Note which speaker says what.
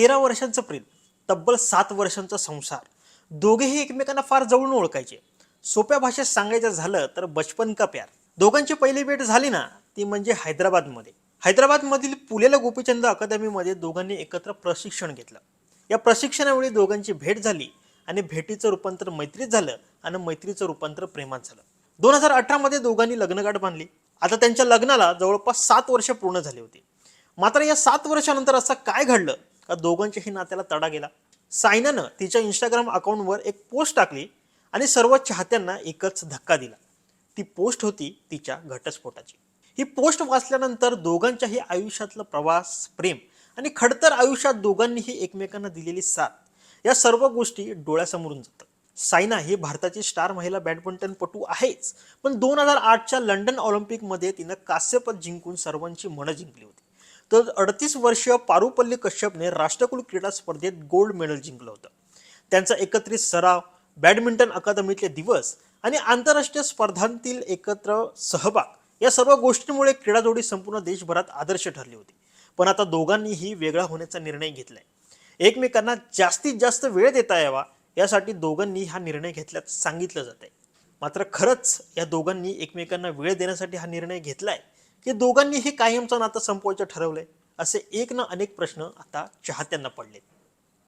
Speaker 1: तेरा वर्षांचं प्रेम तब्बल सात वर्षांचा संसार. दोघेही एकमेकांना फार जवळून ओळखायचे. सोप्या भाषेत सांगायचं झालं तर बचपन का प्यार? दोघांची पहिली भेट झाली ना ती म्हणजे हैदराबादमध्ये. हैदराबादमधील पुलेला गोपीचंद अकादमीमध्ये दोघांनी एकत्र प्रशिक्षण घेतलं. या प्रशिक्षणावेळी दोघांची भेट झाली आणि भेटीचं रूपांतर मैत्रीत झालं आणि मैत्रीचं रूपांतर प्रेमात झालं. दोन हजार अठरामध्ये दोघांनी लग्नगाठ बांधली. आता त्यांच्या लग्नाला जवळपास सात वर्ष पूर्ण झाली होती. मात्र या सात वर्षानंतर असं काय घडलं? या दोघांच्याही नात्याला तडा गेला. सायनानं तिच्या इंस्टाग्राम अकाउंटवर एक पोस्ट टाकली आणि सर्व चाहत्यांना एकच धक्का दिला. ती पोस्ट होती तिच्या घटस्फोटाची. ही पोस्ट वाचल्यानंतर दोघांच्याही आयुष्यातलं प्रवास प्रेम आणि खडतर आयुष्यात दोघांनीही एकमेकांना दिलेली साथ या सर्व गोष्टी डोळ्यासमोरून जातात सायना ही भारताची स्टार महिला बॅडमिंटनपटू आहेच पण दोन हजार आठच्या लंडन ऑलिम्पिकमध्ये तिनं कांस्यपद जिंकून सर्वांची मनं जिंकली होती. तर अडतीस वर्षीय पारुपल्ली कश्यपने राष्ट्रकुल क्रीडा स्पर्धेत गोल्ड मेडल जिंकलं होतं. त्यांचा एकत्रित सराव बॅडमिंटन अकादमीतले दिवस आणि आंतरराष्ट्रीय स्पर्धांतील एकत्र सहभाग या सर्व गोष्टींमुळे क्रीडा जोडी संपूर्ण देशभरात आदर्श ठरली होती. पण आता दोघांनीही वेगळा होण्याचा निर्णय घेतलाय. एकमेकांना जास्तीत जास्त वेळ देता यावा यासाठी दोघांनी हा निर्णय घेतल्याचं सांगितलं जात आहे मात्र खरंच या दोघांनी एकमेकांना वेळ देण्यासाठी हा निर्णय घेतलाय की दोघांनी हे कायमचं नातं संपवायचं ठरवलंय. असे एक ना अनेक प्रश्न आता चाहत्यांना पडलेत.